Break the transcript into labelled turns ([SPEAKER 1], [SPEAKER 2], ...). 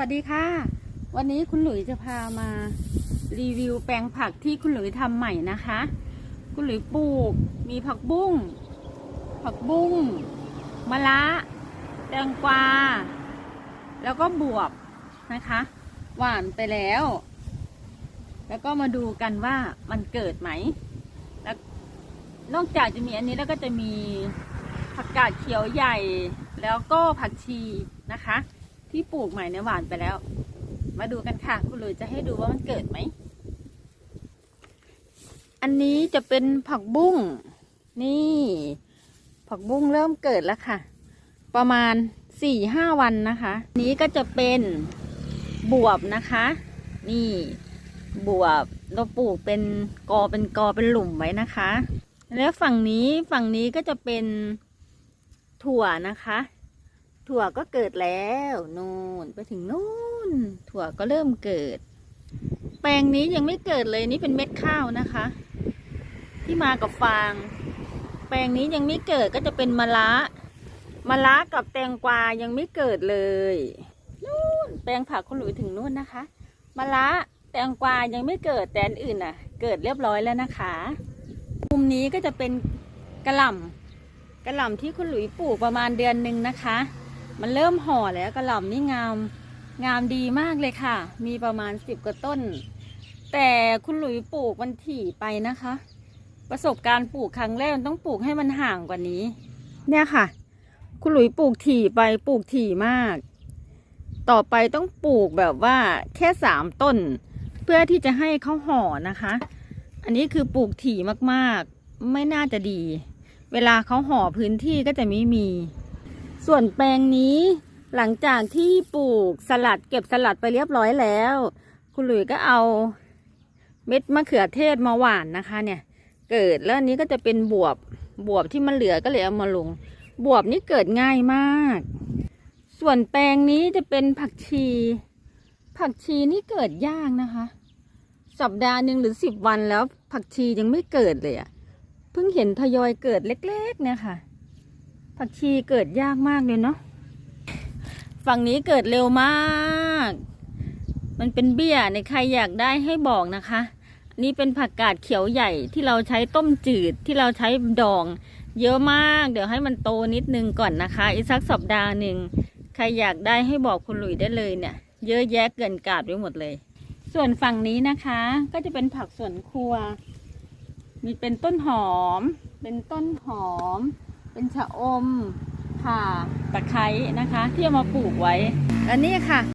[SPEAKER 1] วัสดีค่ะ วันนี้คุณหลุยจะพามารีวิวแปลงผักที่คุณหลุยทำใหม่นะคะ คุณหลุยปลูกมีผักบุ้ง ผักบุ้งมะระแตงกวา แล้วก็บวบนะคะ หวานไปแล้ว แล้วก็มาดูกันว่ามันเกิดไหม แล้วนอกจากจะมีอันนี้แล้วก็จะมีผักกาดเขียวใหญ่ แล้วก็ผักชีนะคะ ที่ปลูกใหม่ในยหวานไปแล้ว มาดูกันค่ะ คุณลุยจะให้ดูว่ามันเกิดไหม อันนี้จะเป็นผักบุ้ง นี่ ผักบุ้งเริ่มเกิดแล้วค่ะ ประมาณสี่ห้าวันนะคะ นี้ก็จะเป็นบวบนะคะ นี่บวบเราปลูกเป็นกอเป็นกอเป็นหลุมไว้นะคะ แล้วฝั่งนี้ฝั่งนี้ก็จะเป็นถั่วนะคะ ถั่วก็เกิดแล้วนู่นไปถึงนู่น ถั่วก็เริ่มเกิด แปลงนี้ยังไม่เกิดเลยนี่เป็นเม็ดข้าวนะคะ ที่มากับฟาง แปลงนี้ยังไม่เกิดก็จะเป็นมะระมะระกับแตงกวายังไม่เกิดเลยนู่นแปลงผักคุณหลุยถึงนู่นนะคะมะระแตงกวายังไม่เกิดแต่อันอื่นน่ะ เกิดเรียบร้อยแล้วนะคะมุมนี้ก็จะเป็นกระหล่ำกระหล่ำที่คุณหลุยปลูกประมาณเดือนหนึ่งนะคะ มันเริ่มห่อแล้วกระหล่ำนี่งาม งามดีมากเลยค่ะ มีประมาณสิบกว่าต้น แต่คุณหลุยปลูกมันถี่ไปนะคะ ประสบการณ์ปลูกครั้งแรกมันต้องปลูกให้มันห่างกว่านี้ เนี่ยค่ะ คุณหลุยปลูกถี่ไปปลูกถี่มาก ต่อไปต้องปลูกแบบว่าแค่สามต้น เพื่อที่จะให้เขาห่อนะคะ อันนี้คือปลูกถี่มากๆ ไม่น่าจะดี เวลาเขาห่อพื้นที่ก็จะไม่มี ส่วนแปลงนี้หลังจากที่ปลูกสลัดเก็บสลัดไปเรียบร้อยแล้ว คุณหลุยก็เอาเม็ดมะเขือเทศมาหว่านนะคะเนี่ย เกิดแล้วนี้ก็จะเป็นบวบบวบที่มันเหลือก็เลยเอามาลง บวบนี่เกิดง่ายมาก ส่วนแปลงนี้จะเป็นผักชี ผักชีนี่เกิดยากนะคะ สัปดาห์หนึ่งหรือสิบวันแล้วผักชียังไม่เกิดเลยอะ่ะ เพิ่งเห็นทยอยเกิดเล็กๆเนี่ยค่ะ ผักชีเกิดยากมากเลยเนาะฝั่งนี้เกิดเร็วมาก มันเป็นเบี้ยในใครอยากได้ให้บอกนะคะ นี่เป็นผักกาดเขียวใหญ่ที่เราใช้ต้มจืดที่เราใช้ดอง เยอะมาก เดี๋ยวให้มันโตนิดนึงก่อนนะคะ อีกสักสัปดาห์หนึ่งใครอยากได้ให้บอกคุณหลุยได้เลยเนี่ย เยอะแยะเกินกาดไปหมดเลย ส่วนฝั่งนี้นะคะ ก็จะเป็นผักสวนครัว มีเป็นต้นหอม เป็นต้นหอม เป็นชะอมค่ะตะไคร้นะคะ ที่เอามาปลูกไว้ อันนี้ค่ะ